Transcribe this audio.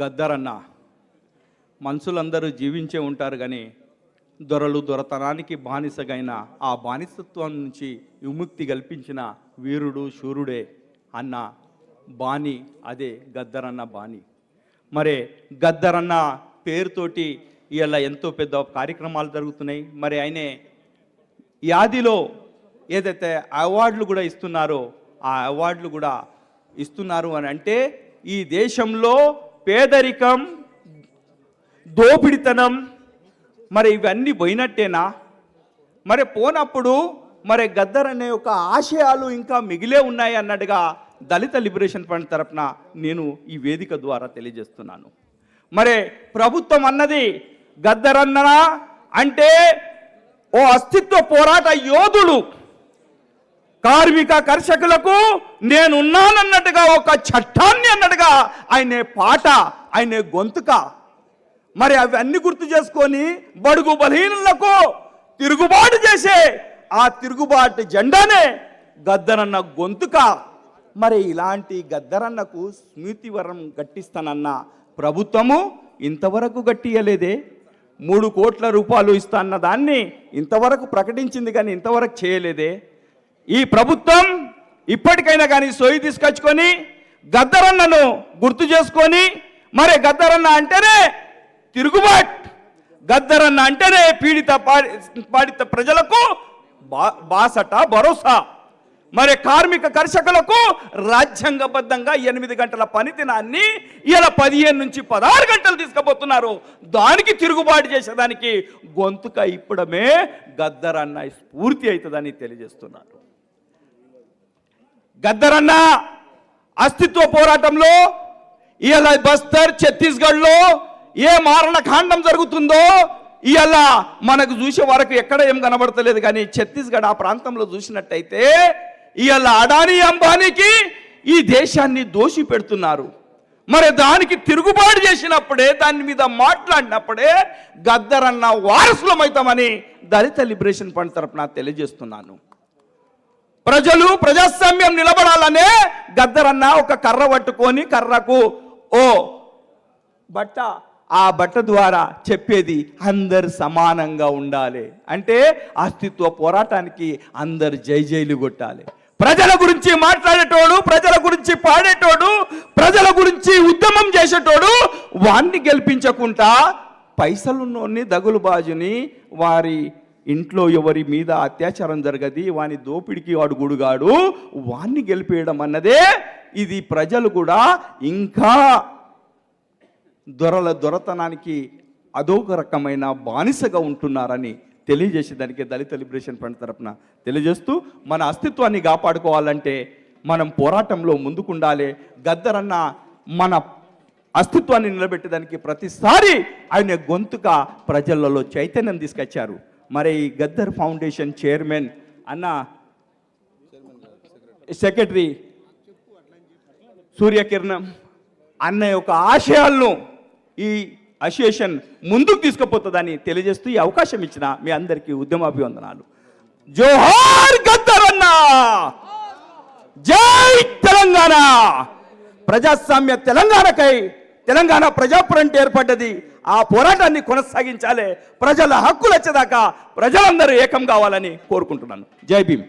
గద్దరన్న. మనుషులందరూ జీవించే ఉంటారు కానీ దొరలు దొరతనానికి బానిసగైన ఆ బానిసత్వం నుంచి విముక్తి కల్పించిన వీరుడు శూరుడే అన్న బాణి అదే గద్దరన్న బాణి. మరి గద్దరన్న పేరుతోటి ఇలా ఎంతో పెద్ద కార్యక్రమాలు జరుగుతున్నాయి. మరి ఆయనే యాదిలో ఏదైతే అవార్డులు కూడా ఇస్తున్నారో ఆ అవార్డులు కూడా ఇస్తున్నారు అని అంటే ఈ దేశంలో పేదరికం దోపిడితనం మరి ఇవన్నీ పోయినట్టేనా? మరి పోనప్పుడు మరి గద్దర్ అనే ఒక ఆశయాలు ఇంకా మిగిలే ఉన్నాయి అన్నట్టుగా దళిత లిబరేషన్ ఫండ్ తరపున నేను ఈ వేదిక ద్వారా తెలియజేస్తున్నాను. మరి ప్రభుత్వం అన్నది గద్దరన్ననా అంటే ఓ అస్తిత్వ పోరాట యోధుడు కార్మిక కర్షకులకు నేనున్నానన్నట్టుగా ఒక చట్టాన్ని అన్నట్టుగా ఆయనే పాట ఆయనే గొంతుక. మరి అవన్నీ గుర్తు చేసుకొని బడుగు బలహీనులకు తిరుగుబాటు చేసే ఆ తిరుగుబాటు జెండానే గద్దరన్న గొంతుక. మరి ఇలాంటి గద్దరన్నకు స్మృతివరం గట్టిస్తానన్న ప్రభుత్వము ఇంతవరకు గట్టియలేదే మూడు కోట్ల రూపాయలు ఇస్తా అన్న దాన్ని ఇంతవరకు ప్రకటించింది కానీ ఇంతవరకు చేయలేదే. ఈ ప్రభుత్వం ఇప్పటికైనా కానీ సోయి తీసుకొచ్చుకొని గద్దరన్నను గుర్తు చేసుకొని మరి గద్దరన్న అంటేనే తిరుగుబాట్. గద్దరన్న అంటేనే పీడిత పాడి- పాడిత ప్రజలకు బా- బాసట భరోసా. మరి కార్మిక కర్షకులకు రాజ్యాంగబద్ధంగా ఎనిమిది గంటల పని దినాన్ని ఇలా పదిహేను నుంచి పదహారు గంటలు తీసుకుపోతున్నారు. దానికి తిరుగుబాటు చేసేదానికి గొంతుక ఇప్పడమే గద్దరన్న స్ఫూర్తి అవుతుందని తెలియజేస్తున్నారు. గద్దరన్న అస్తిత్వ పోరాటంలో ఇవాళ బస్తర్ ఛత్తీస్గఢ్లో ఏ మారణ కాండం జరుగుతుందో ఇవాళ మనకు చూసే వరకు ఎక్కడ ఏం కనబడతలేదు కానీ ఛత్తీస్గఢ్ ఆ ప్రాంతంలో చూసినట్టయితే ఇవాళ అడానీ అంబానీకి ఈ దేశాన్ని దోషి పెడుతున్నారు. మరి దానికి తిరుగుబాటు చేసినప్పుడే దాని మీద మాట్లాడినప్పుడే గద్దరన్న వారసులమవుతామని దళిత లిబరేషన్ ఫండ్ తరపున తెలియజేస్తున్నాను. ప్రజలు ప్రజాస్వామ్యం నిలబడాలనే గద్దరన్న ఒక కర్ర పట్టుకొని కర్రకు ఓ బట్ట ఆ బట్ట ద్వారా చెప్పేది అందరు సమానంగా ఉండాలి. అంటే అస్తిత్వ పోరాటానికి అందరు జై జైలు కొట్టాలి. ప్రజల గురించి మాట్లాడేటోడు ప్రజల గురించి పాడేటోడు ప్రజల గురించి ఉద్యమం చేసేటోడు వాణ్ణి గెలిపించకుండా పైసలున్నోని దగులు బాజుని వారి ఇంట్లో ఎవరి మీద అత్యాచారం జరగది వాని దోపిడికి వాడు గుడుగాడు వాణ్ణి గెలిపేయడం అన్నదే ఇది ప్రజలు కూడా ఇంకా దొరల దొరతనానికి అదొక రకమైన బానిసగా ఉంటున్నారని తెలియజేసేదానికి దళిత లిబరేషన్ ఫ్రంట్ తరపున తెలియజేస్తూ మన అస్తిత్వాన్ని కాపాడుకోవాలంటే మనం పోరాటంలో ముందుకుండాలి. గద్దరన్న మన అస్తిత్వాన్ని నిలబెట్టడానికి ప్రతిసారి ఆయన గొంతుక ప్రజలలో చైతన్యం తీసుకొచ్చారు. మరి గద్దర్ ఫౌండేషన్ చైర్మన్ అన్న సెక్రటరీ సూర్యకిరణం అన్న యొక్క ఆశయాలను ఈ అసోసియేషన్ ముందుకు తీసుకుపోతుందని తెలియజేస్తూ ఈ అవకాశం ఇచ్చిన మీ అందరికీ ఉద్యమాభివందనాలు. జోహార్ గద్దరన్న జై తెలంగాణ! ప్రజాస్వామ్య తెలంగాణకై తెలంగాణ ప్రజాపురంటే ఏర్పడ్డది. ఆ పోరాటాన్ని కొనసాగించాలి. ప్రజల హక్కులు వచ్చేదాకా ప్రజలందరూ ఏకం కావాలని కోరుకుంటున్నాను. జై భీమ్.